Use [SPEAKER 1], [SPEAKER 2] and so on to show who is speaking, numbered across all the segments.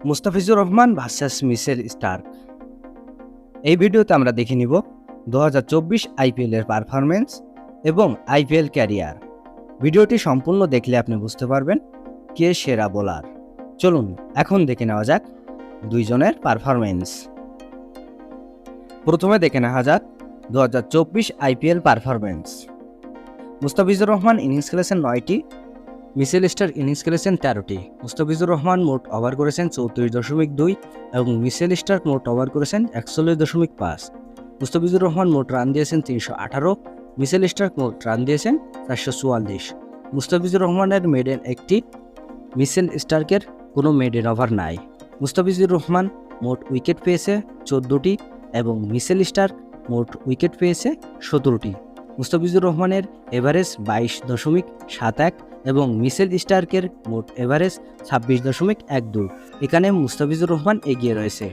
[SPEAKER 1] Mustafizur Rahman versus Mitchell Starc এই ভিডিওতে আমরা দেখে নিব দু হাজার চব্বিশ আইপিএলের পারফরমেন্স এবং আইপিএল ক্যারিয়ার ভিডিওটি সম্পূর্ণ দেখলে আপনি বুঝতে পারবেন কে সেরা বোলার চলুন, এখন দেখে নেওয়া যাক দুইজনের পারফরমেন্স প্রথমে দেখে নেওয়া যাক দু হাজার চব্বিশ IPL performance Mustafizur Rahman innings খেলেছেন নয়টি মিসেল স্টার ইনিংস খেলেছেন তেরোটি। মুস্তাফিজুর রহমান মোট ওভার করেছেন চৌত্রিশ দশমিক দুই এবং মিসেল স্টার মোট ওভার করেছেন একচল্লিশ দশমিক পাঁচ। মুস্তাফিজুর রহমান মোট রান দিয়েছেন তিনশো আঠারো। মিসেল স্টার মোট রান দিয়েছেন চারশো চুয়াল্লিশ। মুস্তাফিজুর রহমানের মেডেন একটি মিসেল স্টার্কের কোনো মেডেন ওভার নাই। মুস্তাফিজুর রহমান মোট উইকেট পেয়েছে চোদ্দোটি এবং মিসেল স্টার্ক মোট উইকেট পেয়েছে সতেরোটি। মুস্তাফিজুর রহমানের এভারেজ বাইশ দশমিক সাত এক এবং মিসেল স্টার্কের মোট এভারেজ ছাব্বিশ দশমিক এক দুই। এখানে মুস্তাফিজুর রহমান এগিয়ে রয়েছে।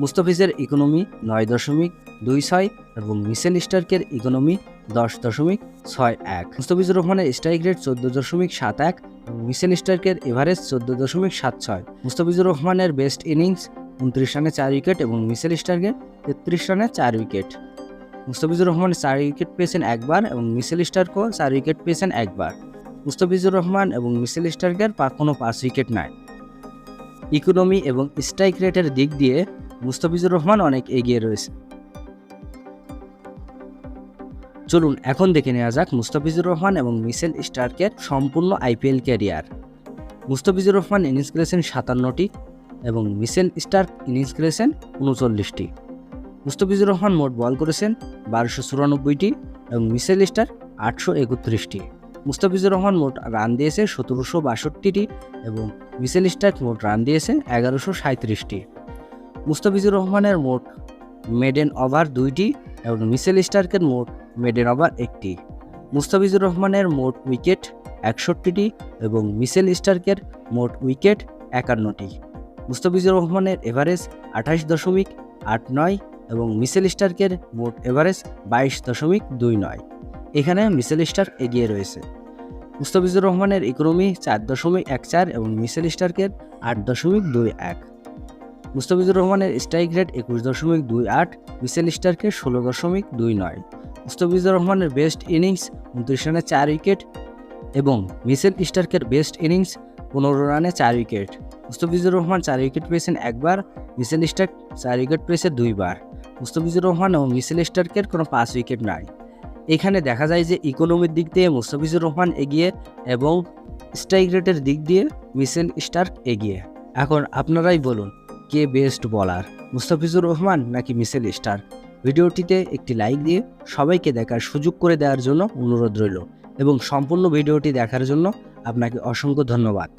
[SPEAKER 1] মুস্তাফিজের ইকোনমি নয় দশমিক দুই ছয় এবং মিসেল স্টার্কের ইকোনমি দশ দশমিক ছয় এক। মুস্তাফিজুর রহমানের স্ট্রাইক রেট চোদ্দ দশমিক সাত এক এবং মিসেল স্টার্কের এভারেজ চোদ্দ দশমিক সাত ছয়। মুস্তাফিজুর রহমানের বেস্ট ইনিংস উনত্রিশ রানে চার উইকেট এবং মিসেল স্টার্কের তেত্রিশ রানে চার উইকেট মুস্তাফিজুর রহমান চার উইকেট পেয়েছেন একবার এবং মিসেল স্টার্কও চার উইকেট পেয়েছেন একবার। মুস্তাফিজুর রহমান এবং মিসেল স্টার্কের পা কোনো পাঁচ উইকেট নাই। ইকোনমি এবং স্ট্রাইক রেটের দিক দিয়ে মুস্তাফিজুর রহমান অনেক এগিয়ে রয়েছে। চলুন এখন দেখে নেওয়া যাক মুস্তাফিজুর রহমান এবং মিসেল স্টার্কের সম্পূর্ণ IPL career. Mustafizur Rahman innings খেলেছেন সাতান্নটি এবং মিসেল স্টার্ক ইনিংস খেলেছেন উনচল্লিশটি। মুস্তাফিজুর রহমান মোট বল করেছেন বারোশো চুরানব্বইটি এবং মিসেল স্টার আটশো একত্রিশটি। মুস্তাফিজুর রহমান মোট রান দিয়েছে সতেরোশো বাষট্টিটি এবং মিসেল স্টার্ক মোট রান দিয়েছে এগারোশো সাঁত্রিশটি। মুস্তাফিজুর রহমানের মোট মেডেন ওভার দুইটি এবং মিসেল স্টার্কের মোট মেডেন ওভার একটি। মুস্তাফিজুর রহমানের মোট উইকেট একষট্টিটি এবং মিসেল স্টার্কের মোট উইকেট একান্নটি। মুস্তাফিজুর রহমানের এভারেজ আঠাশ দশমিক আট নয় এবং মিসেল স্টার্কের মোট এভারেজ বাইশ দশমিক দুই নয়। এখানে মিসেল স্টার্ক এগিয়ে রয়েছে। মুস্তাফিজুর রহমানের ইকোনমি চার দশমিক এক চার এবং মিসেল স্টার্কের আট দশমিক দুই এক। মুস্তাফিজুর রহমানের স্ট্রাইক রেট একুশ দশমিক দুই আট, মিসেল স্টার্কের ষোলো দশমিক দুই নয়। মুস্তাফিজুর রহমানের বেস্ট ইনিংস উনত্রিশ রানে চার উইকেট এবং মিসেল স্টার্কের বেস্ট ইনিংস পনেরো রানে চার উইকেট। মুস্তাফিজুর রহমান চার উইকেট পেয়েছেন একবার, মিসেল স্টার্ক চার উইকেট পেয়েছে দুইবার। মুস্তাফিজুর রহমান ও মিসেল স্টার্কের কোনো পাঁচ উইকেট নাই। এখানে দেখা যায় যে ইকোনমির দিক দিয়ে মুস্তাফিজুর রহমান এগিয়ে এবং স্ট্রাইক রেটের দিক দিয়ে মিসেল স্টার্ক এগিয়ে। এখন আপনারাই বলুন, কে বেস্ট বলার মুস্তাফিজুর রহমান নাকি মিসেল স্টার্ক? ভিডিওটিতে একটি লাইক দিয়ে সবাইকে দেখার সুযোগ করে দেওয়ার জন্য অনুরোধ রইল এবং সম্পূর্ণ ভিডিওটি দেখার জন্য আপনাকে অসংখ্য ধন্যবাদ।